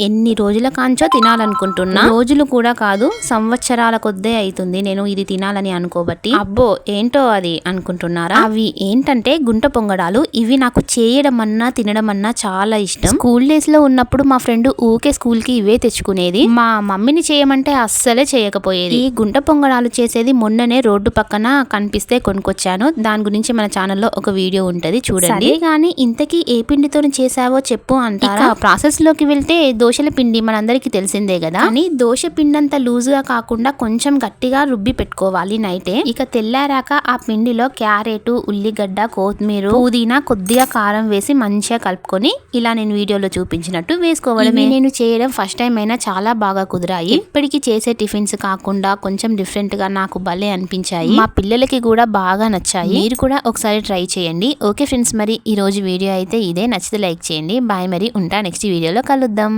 ఎన్ని రోజుల కాంచో తినాలనుకుంటున్నా. రోజులు కూడా కాదు సంవత్సరాల కొద్దే అవుతుంది నేను ఇది తినాలని అనుకోబట్టి. అబ్బో ఏంటో అది అనుకుంటున్నారా? అవి ఏంటంటే గుంట పొంగడాలు. ఇవి నాకు చేయడం అన్నా తినడం అన్నా చాలా ఇష్టం. స్కూల్ డేస్లో ఉన్నప్పుడు మా ఫ్రెండ్ ఊకే స్కూల్కి ఇవే తెచ్చుకునేది. మా మమ్మీని చేయమంటే అస్సలే చేయకపోయేది. ఈ గుంట పొంగడాలు చేసేది మొన్ననే రోడ్డు పక్కన కనిపిస్తే కొనుక్కొచ్చాను. దాని గురించి మన ఛానల్లో ఒక వీడియో ఉంటది చూడండి. గానీ ఇంతకీ ఏ పిండితో చేసావో చెప్పు అంటారా? ప్రాసెస్లోకి వెళ్తే దోశల పిండి మనందరికీ తెలిసిందే కదా. కానీ దోశ పిండి అంత లూజ్గా కాకుండా కొంచెం గట్టిగా రుబ్బి పెట్టుకోవాలి నైటే. ఇక తెల్లారాక ఆ పిండిలో క్యారెట్ ఉల్లిగడ్డ కొత్తిమీర పుదీనా కొద్దిగా కారం వేసి మంచిగా కలుపుకొని ఇలా నేను వీడియోలో చూపించినట్టు వేసుకోవడమే. నేను చేయడం ఫస్ట్ టైం అయినా చాలా బాగా కుదిరాయి. ఇప్పటికి చేసే టిఫిన్స్ కాకుండా కొంచెం డిఫరెంట్గా నాకు భలే అనిపించాయి. మా పిల్లలకి కూడా బాగా నచ్చాయి. మీరు కూడా ఒకసారి ట్రై చేయండి. ఓకే ఫ్రెండ్స్ మరి ఈ రోజు వీడియో అయితే ఇదే. నచ్చితే లైక్ చేయండి. బాయ్ మరి ఉంటా. నెక్స్ట్ వీడియోలో కలుద్దాం.